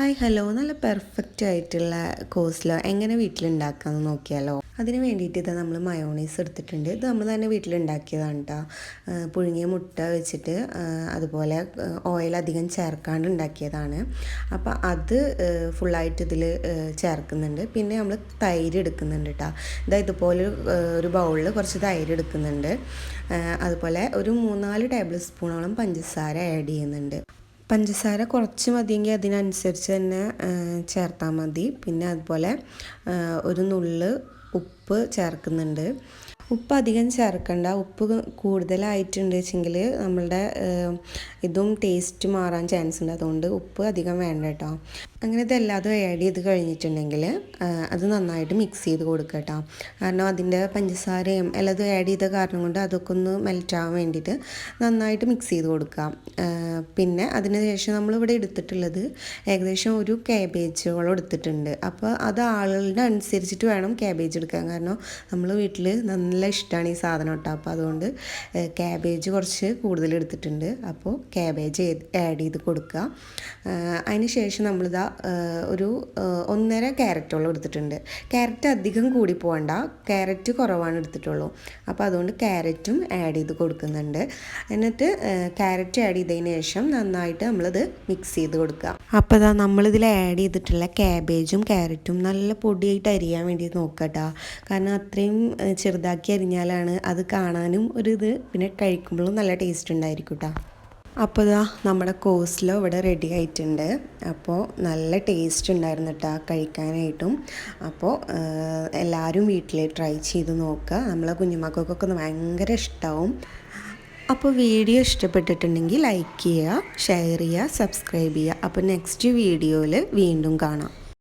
Hi hello. നല്ല perfect ആയിട്ടുള്ള കോഴ്സിലോ എങ്ങനെ വീട്ടിലുണ്ടാക്കാമെന്ന് നോക്കിയാലോ? അതിന് വേണ്ടിയിട്ട് ഇത് നമ്മൾ മയോണൈസ് എടുത്തിട്ടുണ്ട്. ഇത് നമ്മൾ തന്നെ വീട്ടിലുണ്ടാക്കിയതാണ് കേട്ടോ പുഴുങ്ങിയ മുട്ട വെച്ചിട്ട് അതുപോലെ ഓയിൽ അധികം ചേർക്കാണ്ട് ഉണ്ടാക്കിയതാണ്. അപ്പോൾ അത് ഫുള്ളായിട്ട് ഇതിൽ ചേർക്കുന്നുണ്ട്. പിന്നെ നമ്മൾ തൈര് എടുക്കുന്നുണ്ട് കേട്ടോ ഇതാ ഇതുപോലെ ഒരു ബൗളിൽ കുറച്ച് തൈര് എടുക്കുന്നുണ്ട്. അതുപോലെ ഒരു മൂന്നാൽ ടേബിൾ സ്പൂണോളം പഞ്ചസാര ആഡ് ചെയ്യുന്നുണ്ട്. പഞ്ചസാര കുറച്ച് മതിയെങ്കിൽ അതിനനുസരിച്ച് തന്നെ ചേർത്താൽ മതി. പിന്നെ അതുപോലെ ഒരു നുള്ള് ഉപ്പ് ചേർക്കുന്നുണ്ട്. ഉപ്പ് അധികം ചേർക്കണ്ട. ഉപ്പ് കൂടുതലായിട്ടുണ്ട് വെച്ചെങ്കിൽ നമ്മളുടെ ഇതും ടേസ്റ്റ് മാറാൻ ചാൻസ് ഉണ്ട്. അതുകൊണ്ട് ഉപ്പ് അധികം വേണ്ട കേട്ടോ അങ്ങനെ ഇതെല്ലാതും ആഡ് ചെയ്ത് കഴിഞ്ഞിട്ടുണ്ടെങ്കിൽ അത് നന്നായിട്ട് മിക്സ് ചെയ്ത് കൊടുക്കുക കേട്ടോ കാരണം അതിന്റെ പഞ്ചസാരയും എല്ലാതും ആഡ് ചെയ്ത കാരണം കൊണ്ട് അതൊക്കെ ഒന്ന് മെൽറ്റ് ആവാൻ വേണ്ടിയിട്ട് നന്നായിട്ട് മിക്സ് ചെയ്ത് കൊടുക്കാം പിന്നെ അതിന് ശേഷം നമ്മളിവിടെ എടുത്തിട്ടുള്ളത് ഏകദേശം ഒരു ക്യാബേജോളം എടുത്തിട്ടുണ്ട്. അപ്പോൾ അത് ആളുകളുടെ അനുസരിച്ചിട്ട് വേണം ക്യാബേജ് എടുക്കാൻ. കാരണം നമ്മൾ വീട്ടിൽ നല്ല ഇഷ്ടമാണ് ഈ സാധനം കേട്ടോ അപ്പോൾ അതുകൊണ്ട് ക്യാബേജ് കുറച്ച് കൂടുതൽ എടുത്തിട്ടുണ്ട്. അപ്പോൾ ക്യാബേജ് ആഡ് ചെയ്ത് കൊടുക്കുക. അതിന് ശേഷം നമ്മളിതാ ഒരു ഒന്നര ക്യാരറ്റോളം എടുത്തിട്ടുണ്ട്. ക്യാരറ്റ് അധികം കൂടി പോകണ്ട ക്യാരറ്റ് കുറവാണ് എടുത്തിട്ടുള്ളൂ. അപ്പോൾ അതുകൊണ്ട് ക്യാരറ്റും ആഡ് ചെയ്ത് കൊടുക്കുന്നുണ്ട്. എന്നിട്ട് ക്യാരറ്റ് ആഡ് ചെയ്തതിന് ശേഷം നന്നായിട്ട് നമ്മളിത് മിക്സ് ചെയ്ത് കൊടുക്കുക. അപ്പോൾ ഇതാ നമ്മളിതിൽ ആഡ് ചെയ്തിട്ടുള്ള ക്യാബേജും ക്യാരറ്റും നല്ല പൊടിയായിട്ട് അരിയാൻ വേണ്ടി നോക്കട്ടോ കാരണം അത്രയും ചെറുതാക്കി അരിഞ്ഞാലാണ് അത് കാണാനും ഒരു ഇത് പിന്നെ കഴിക്കുമ്പോഴും നല്ല ടേസ്റ്റ് ഉണ്ടായിരിക്കും കേട്ടോ അപ്പോൾ ഇതാ നമ്മുടെ കോസ്ലോ ഇവിടെ റെഡി ആയിട്ടുണ്ട്. അപ്പോൾ നല്ല ടേസ്റ്റ് ഉണ്ടായിരുന്നു കേട്ടോ കഴിക്കാനായിട്ടും. അപ്പോൾ എല്ലാവരും വീട്ടിൽ ട്രൈ ചെയ്ത് നോക്കുക. നമ്മളെ കുഞ്ഞുമക്കൾക്കൊക്കെ ഭയങ്കര ഇഷ്ടമാവും അപ്പോൾ വീഡിയോ ഇഷ്ടപ്പെട്ടിട്ടുണ്ടെങ്കിൽ ലൈക്ക് ചെയ്യുക ഷെയർ ചെയ്യുക സബ്സ്ക്രൈബ് ചെയ്യുക. അപ്പോൾ നെക്സ്റ്റ് വീഡിയോയിൽ വീണ്ടും കാണാം.